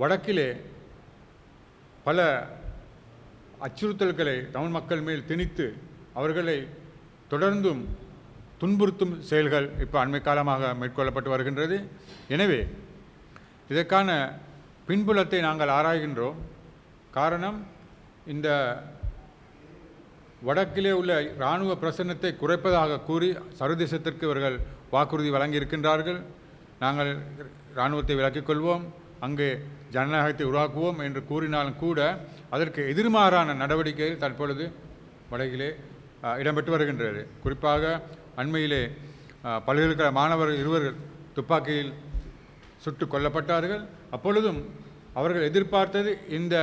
வடக்கிலே பல அச்சுறுத்தல்களை தமிழ் மக்கள் மேல் திணித்து அவர்களை தொடர்ந்தும் துன்புறுத்தும் செயல்கள் இப்போ அண்மை காலமாக மேற்கொள்ளப்பட்டு வருகின்றது. எனவே இதற்கான பின்புலத்தை நாங்கள் ஆராய்கின்றோம். காரணம் இந்த வடக்கிலே உள்ள இராணுவ பிரசன்னத்தை குறைப்பதாக கூறி சர்வதேசத்திற்கு இவர்கள் வாக்குறுதி வழங்கியிருக்கின்றார்கள். நாங்கள் இராணுவத்தை விலக்கிக் கொள்வோம். அங்கே ஜனநாயகத்தை உருவாக்குவோம் என்று கூறினாலும் கூட அதற்கு எதிர்மாறான நடவடிக்கைகள் தற்பொழுது வடகிலே இடம்பெற்று வருகின்றது. குறிப்பாக அண்மையிலே பல்கலைக்கழக மாணவர்கள் இருவர் துப்பாக்கியில் சுட்டு கொல்லப்பட்டார்கள். அப்பொழுதும் அவர்கள் எதிர்பார்த்தது இந்த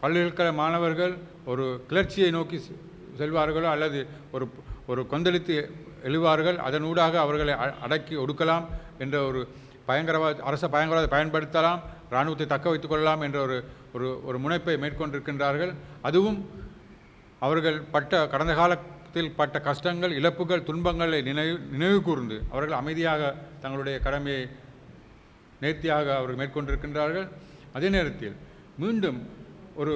பல்கலைக்கழக மாணவர்கள் ஒரு கிளர்ச்சியை நோக்கி செ- செல்வார்களோ அல்லது ஒரு ஒரு கொந்தளித்து எழுவார்கள் அதனூடாக அவர்களை அ- அடக்கி ஒடுக்கலாம் என்ற ஒரு பயங்கரவாத அரச பயங்கரவாத பயன்படுத்தலாம் இராணுவத்தை தக்க வைத்துக் கொள்ளலாம் என்ற ஒரு ஒரு ஒரு முனைப்பை மேற்கொண்டிருக்கின்றார்கள். அதுவும் அவர்கள் பட்ட கடந்த காலத்தில் பட்ட கஷ்டங்கள் இழப்புகள் துன்பங்களை நினைவு நினைவு கூர்ந்து அவர்கள் அமைதியாக தங்களுடைய கடமையை நேர்த்தியாக அவர்கள் மேற்கொண்டிருக்கின்றார்கள். அதே நேரத்தில் மீண்டும் ஒரு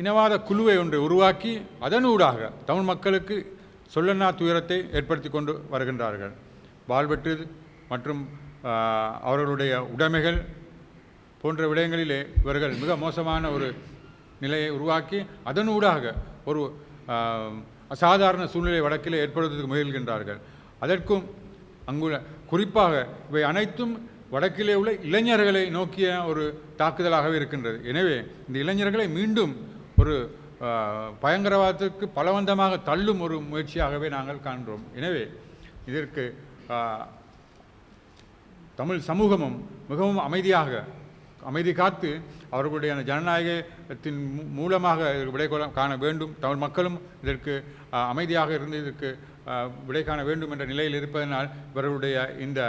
இனவாத குழுவை ஒன்றை உருவாக்கி அதனூடாக தமிழ் மக்களுக்கு சொல்லனா துயரத்தை ஏற்படுத்தி கொண்டு வருகின்றார்கள். வாழ்வெற்று மற்றும் அவர்களுடைய உடைமைகள் போன்ற விடயங்களிலே இவர்கள் மிக மோசமான ஒரு நிலையை உருவாக்கி அதனூடாக ஒரு அசாதாரண சூழ்நிலை வடக்கிலே ஏற்படுவதற்கு முயல்கின்றார்கள். அதற்கும் அங்குள்ள குறிப்பாக இவை அனைத்தும் வடக்கிலே உள்ள இளைஞர்களை நோக்கிய ஒரு தாக்குதலாகவே இருக்கின்றது. எனவே இந்த இளைஞர்களை மீண்டும் ஒரு பயங்கரவாதத்திற்கு பலவந்தமாக தள்ளும் ஒரு முயற்சியாகவே நாங்கள் காண்கிறோம் எனவே இதற்கு தமிழ் சமூகமும் மிகவும் அமைதியாக அமைதி காத்து அவர்களுடைய அந்த ஜனநாயகத்தின் மூ- மூலமாக விடை காண வேண்டும். தமிழ் மக்களும் இதற்கு அமைதியாக இருந்து இதற்கு விடை காண வேண்டும் என்ற நிலையில் இருப்பதனால் இவர்களுடைய இந்த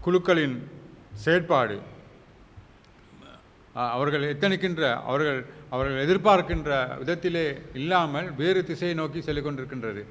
குழுக்களின் செயற்பாடு அவர்கள் எத்தனைக்கின்ற அவர்கள் அவர்கள் எதிர்பார்க்கின்ற விதத்திலே இல்லாமல் வேறு திசையை நோக்கி செல்லிக் கொண்டிருக்கின்றது